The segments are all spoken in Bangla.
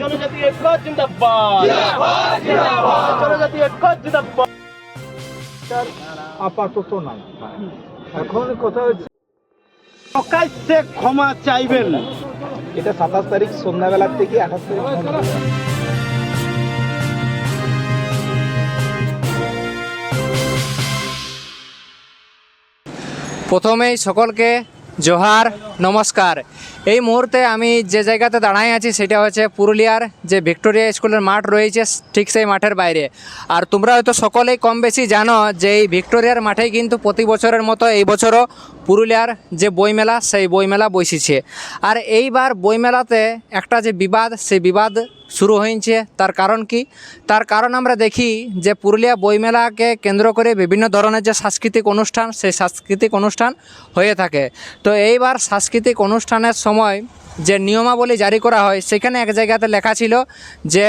জনজাতি জনজাতি আপাতত না এখন কথা হচ্ছে ক্ষমা চাইবেন। এটা সাতাশ তারিখ সন্ধ্যাবেলার থেকে আঠাশ তারিখ প্রথমেই সকলকে জোহার, নমস্কার। এই মুহূর্তে আমি যে জায়গাতে দাঁড়াই আছি সেটা হচ্ছে পুরুলিয়ার যে ভিক্টোরিয়া স্কুলের মাঠ রয়েছে ঠিক সেই মাঠের বাইরে। আর তোমরা হয়তো সকলেই কম বেশি জানো যে এই ভিক্টোরিয়ার মাঠেই কিন্তু প্রতি বছরের মতো এই বছরও পুরুলিয়ার যে বইমেলা, সেই বইমেলা বসেছে। আর এইবার বইমেলাতে একটা যে বিবাদ, সেই বিবাদ শুরু হয়েছে। তার কারণ কি? তার কারণ আমরা দেখি যে পুরুলিয়া বইমেলাকে কেন্দ্র করে বিভিন্ন ধরনের যে সাংস্কৃতিক অনুষ্ঠান, সেই সাংস্কৃতিক অনুষ্ঠান হয়ে থাকে। তো এইবার সাংস্কৃতিক অনুষ্ঠানের সময় যে নিয়মাবলী জারি করা হয়, সেখানে এক জায়গাতে লেখা ছিল যে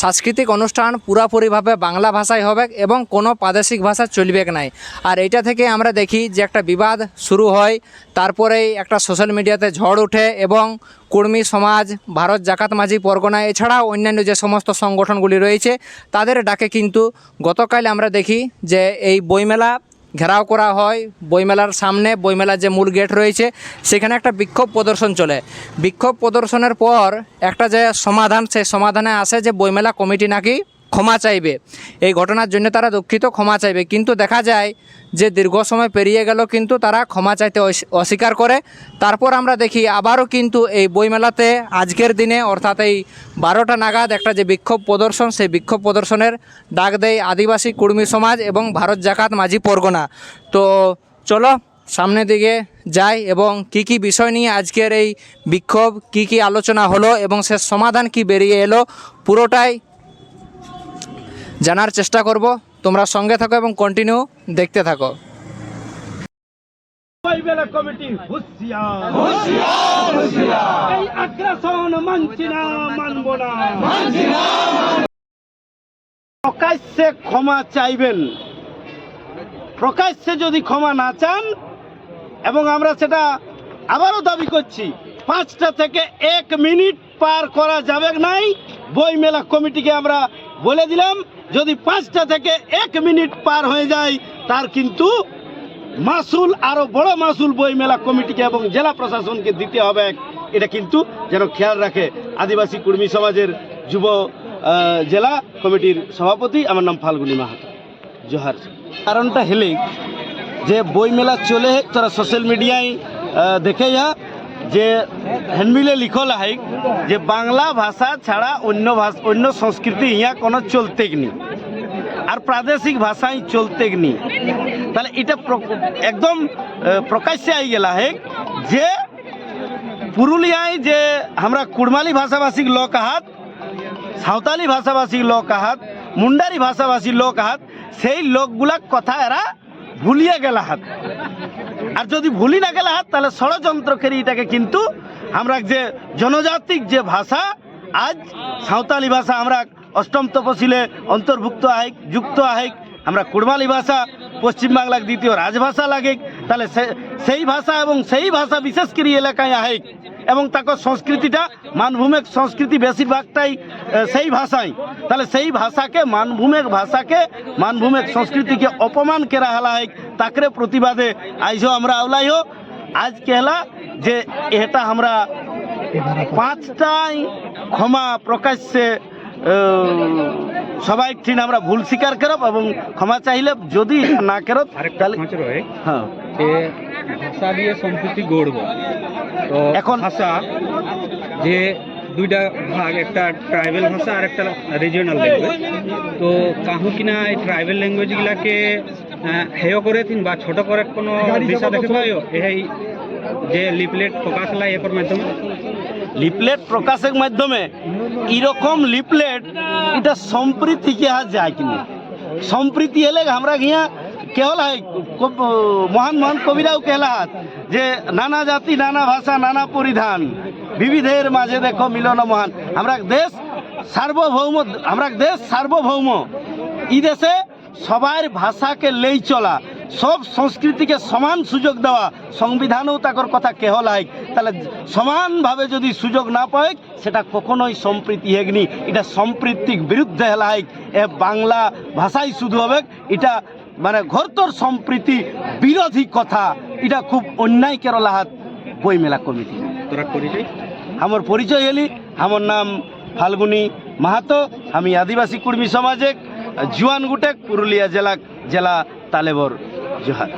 সাংস্কৃতিক অনুষ্ঠান পুরাপুরিভাবে বাংলা ভাষায় হবে এবং কোনো প্রাদেশিক ভাষা চলবে নাই। আর এইটা থেকে আমরা দেখি যে একটা বিবাদ শুরু হয়, তারপরেই একটা সোশ্যাল মিডিয়াতে ঝড় ওঠে এবং কুর্মী সমাজ, ভারত জাকাত মাঝি পরগনা, এছাড়াও অন্যান্য যে সমস্ত সংগঠনগুলি রয়েছে, তাদের ডাকে কিন্তু গতকাল আমরা দেখি যে এই বইমেলা ঘেরাও করা হয় বইমেলার সামনে, বইমেলার যে মূল গেট রয়েছে, সেখানে একটা বিক্ষোভ প্রদর্শন চলে। বিক্ষোভ প্রদর্শনের পর একটা যে সমাধান, সেই সমাধানে আসে যে বইমেলা কমিটি নাকি ক্ষমা চাইবে। এই ঘটনার জন্য তারা দুঃখিত, ক্ষমা চাইবে। কিন্তু দেখা যায় যে দীর্ঘ সময় পেরিয়ে গেল, কিন্তু তারা ক্ষমা চাইতে অস- অস্বীকার করে। তারপর আমরা দেখি আবারও কিন্তু এই বইমেলাতে আজকের দিনে, অর্থাৎ এই বারোটা নাগাদ একটা যে বিক্ষোভ প্রদর্শন, সেই বিক্ষোভ প্রদর্শনের ডাক দেয় আদিবাসী কুর্মী সমাজ এবং ভারত জাকাত মাঝি পরগনা। তো চলো, সামনের দিকে যাই এবং কি কি বিষয় নিয়ে আজকের এই বিক্ষোভ, কি কি আলোচনা হলো এবং সে সমাধান কি বেরিয়ে এলো, পুরোটাই জানার চেষ্টা করব। তোমরা সঙ্গে থাকো এবং কন্টিনিউ দেখতে থাকো। কমিটি প্রকাশ্যে ক্ষমা চাইবেন। প্রকাশ্যে যদি ক্ষমা না চান, এবং আমরা সেটা আবারও দাবি করছি, পাঁচটা থেকে এক মিনিট পার করা যাবে নাই। বই মেলা কমিটিকে আমরা বলে দিলাম। যদি পাঁচটা থেকে এক মিনিট পার হয়ে যায়, তার কিন্তু মাসুল, আরও বড় মাসুল বই মেলা কমিটিকে এবং জেলা প্রশাসনকে দিতে হবে। এটা কিন্তু যেন খেয়াল রাখে আদিবাসী কর্মী সমাজের যুব জেলা কমিটির সভাপতি। আমার নাম ফাল্গুনি মাহাতো। জোহার। কারণটা হেলে যে বই মেলা চলে, তোরা সোশ্যাল মিডিয়ায় দেখে যা। যে হ্যান্ডবিলে লিখল হাইক যে বাংলা ভাষা ছাড়া অন্য ভাষা অন্য সংস্কৃতি ইয়া কোনো চলতে নি। আর প্রাদেশিক ভাষাই চলতে নি। তাহলে এটা একদম প্রকাশ্যে আই গেলা হেক, যে পুরুলিয়ায় যে আমরা কুড়মালি ভাষাভাষীর লোক আহাত, সাঁওতালি ভাষাভাষীর লোক আহাত, মুন্ডারি ভাষাভাষীর লোক আহাত, সেই লোকগুলা কথা এরা ভুলিয়ে গেলা হাত আর যদি ভুলি না গেলে, তাহলে ষড়যন্ত্র করি এটাকে কিন্তু আমরা যে জনজাতিক যে ভাষা, আজ সাঁওতালি ভাষা আমরা অষ্টম তপশিলে অন্তর্ভুক্ত আহেক, যুক্ত আহেক, আমরা কুড়মালি ভাষা পশ্চিমবাংলার দ্বিতীয় রাজভাষা লাগে তাহলে সেই ভাষা এবং সেই ভাষা বিশেষ করে এলাকায় আহেক এবং তাকে সংস্কৃতিটা মানভূমিক সংস্কৃতি বেশিরভাগটাই সেই ভাষাই। তাহলে সেই ভাষাকে মানভূমিক ভাষাকে মানভূমিক সংস্কৃতিকে অপমান করা হেলা হয় তাকরে প্রতিবাদে আইসো আমরা আওলাইও আজ কেলা যে এটা আমরা পাঁচটাই ক্ষমা প্রকাশ্যে সবাই ঠিক আমরা ভুল স্বীকার করব এবং ক্ষমা চাইলে যদি না করব তাহলে হ্যাঁ। যে ভাষা দিয়ে সম্প্রীতি গড়ব। তো এখন- ভাষা যে দুইটা ভাগ একটা ট্রাইবেল ভাষা আর একটা রিজিওনাল ল্যাঙ্গুয়েজ তো কাহু কিনা এই ট্রাইবেল ল্যাঙ্গুয়েজগুলাকে হেয় করে থিন বা ছোট করে কোনো দিশা দেখে পাইও? এই যে লিপলেট প্রকাশ লাই এর মাধ্যমে। লিপলেট প্রকাশের মাধ্যমে এরকম লিপলেট এটা সম্প্রীতি কে যায় কিনা? সম্প্রীতি এলে আমরা গিয়া কেহলা মহান মহান কবিরাও কেহলাহাত যে নানা জাতি, নানা ভাষা, নানা পরিধান, বিবিধের মাঝে দেখো মিলন মহান। আমরা দেশ সার্বভৌম, আমরা দেশ সার্বভৌম। ই দেশে সবার ভাষাকে লেই চলা, সব সংস্কৃতিকে সমান সুযোগ দেওয়া, সংবিধানেও তাকর কথা কেহ লাইক। তাহলে সমানভাবে যদি সুযোগ না পায়, সেটা কখনোই সম্প্রীতি হেগনি। এটা সম্প্রীতির বিরুদ্ধে হেলাইক এ বাংলা ভাষাই শুধু হবে, এটা মানে ঘরতর সম্প্রীতি বিরোধী কথা এটা খুব অন্যায় কেরলাহাত বইমেলা কমিটি। তোরা পরিচয়? আমার পরিচয় এলি আমার নাম ফাল্গুনি মাহাতো আমি আদিবাসী কুর্মী সমাজে জুয়ান গুটেক পুরুলিয়া জেলা জেলা তালেবর জোহার।